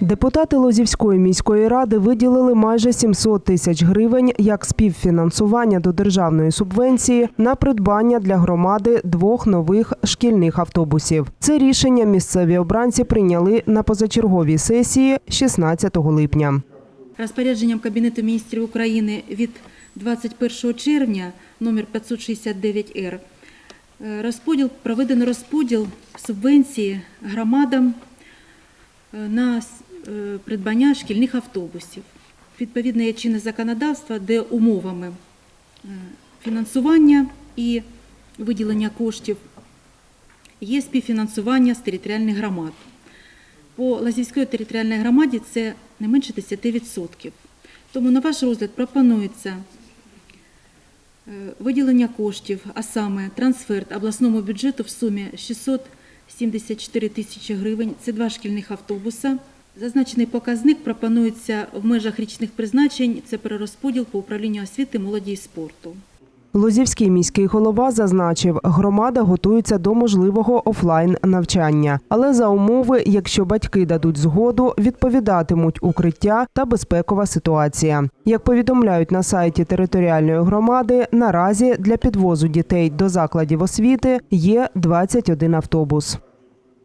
Депутати Лозівської міської ради виділили майже 700 тисяч гривень як співфінансування до державної субвенції на придбання для громади двох нових шкільних автобусів. Це рішення місцеві обранці прийняли на позачерговій сесії 16 липня. Розпорядженням Кабінету міністрів України від 21 червня номер 569-Р е, розподіл, проведено розподіл субвенції громадам на е, придбання шкільних автобусів. Відповідно є чинне законодавство, де умовами е, фінансування і виділення коштів є співфінансування з територіальних громад. По Лазівської територіальній громаді це не менше 10%. Тому на ваш розгляд пропонується е, виділення коштів, а саме трансферт обласному бюджету в сумі 674 тисячі гривень. Це два шкільних автобуса. Зазначений показник пропонується в межах річних призначень. Це перерозподіл по управлінню освіти, молоді і спорту. Лозівський міський голова зазначив, громада готується до можливого офлайн навчання, але за умови, якщо батьки дадуть згоду, відповідатимуть укриття та безпекова ситуація. Як повідомляють на сайті територіальної громади, наразі для підвозу дітей до закладів освіти є 21 автобус.